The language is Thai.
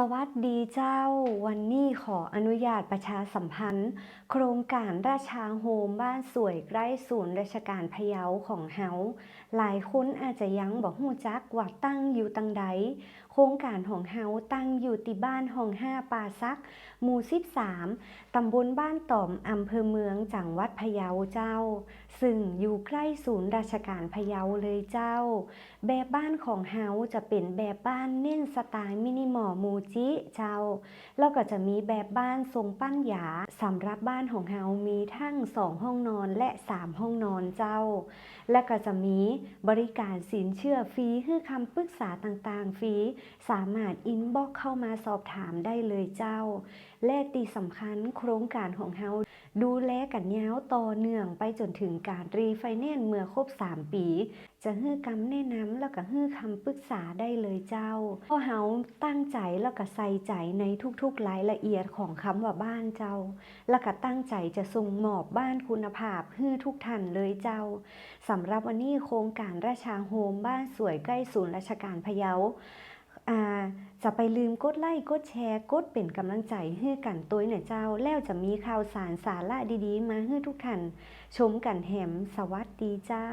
สวัสดีเจ้า วันนี้ขออนุญาตประชาสัมพันธ์ โครงการราชาโฮมบ้านสวยใกล้ศูนย์ราชการพะเยาของเฮาหลายคนอาจจะยังบอกหูจักว่าตั้งอยู่ตังใด โครงการของเฮาตั้งอยู่ติบ้านห้องห้าป่าซัก หมู่13ตำบลบ้านต่อมอำเภอเมืองจังหวัดพะเยาเจ้า ซึ่งอยู่ใกล้ศูนย์ราชการพะเยาเลยเจ้า แบบบ้านของเฮาจะเป็นแบบบ้านเน้นสไตล์มินิมอลมูจิเจ้า แล้วก็จะมีแบบบ้านทรงปั้นหยาสำหรับบ้านของเฮามีทั้ง2ห้องนอนและ3ห้องนอนเจ้า และก็จะมีบริการสินเชื่อฟรีให้คำปรึกษาต่างๆฟรีสามารถอินบ็อกเข้ามาสอบถามได้เลยเจ้า และตีสำคัญโครงการของเฮาดูแลกันยาวต่อเนื่องไปจนถึงการรีไฟแนนซ์เมื่อครบ 3 ปี จะฮื้อกำแนะนำแล้วก็ฮื้อคำปรึกษาได้เลยเจ้าพราะเฮาตั้งใจแล้วก็ใส่ใจในทุกๆรายละเอียดของคำว่าบ้านเจ้า แล้วก็ตั้งใจจะส่งมอบบ้านคุณภาพฮื้อทุกท่านเลยเจ้าสำหรับวันนี้โครงการราชาโฮมบ้านสวยใกล้ศูนย์ราชการพะเยาอ่าจะไปลืมกดไลค์กดแชร์กดเป็นกำลังใจให้กันตัวหน่อยเจ้า แล้วจะมีข่าวสารสาระดีๆ มาให้ทุกท่านชมกันแหมสวัสดีเจ้า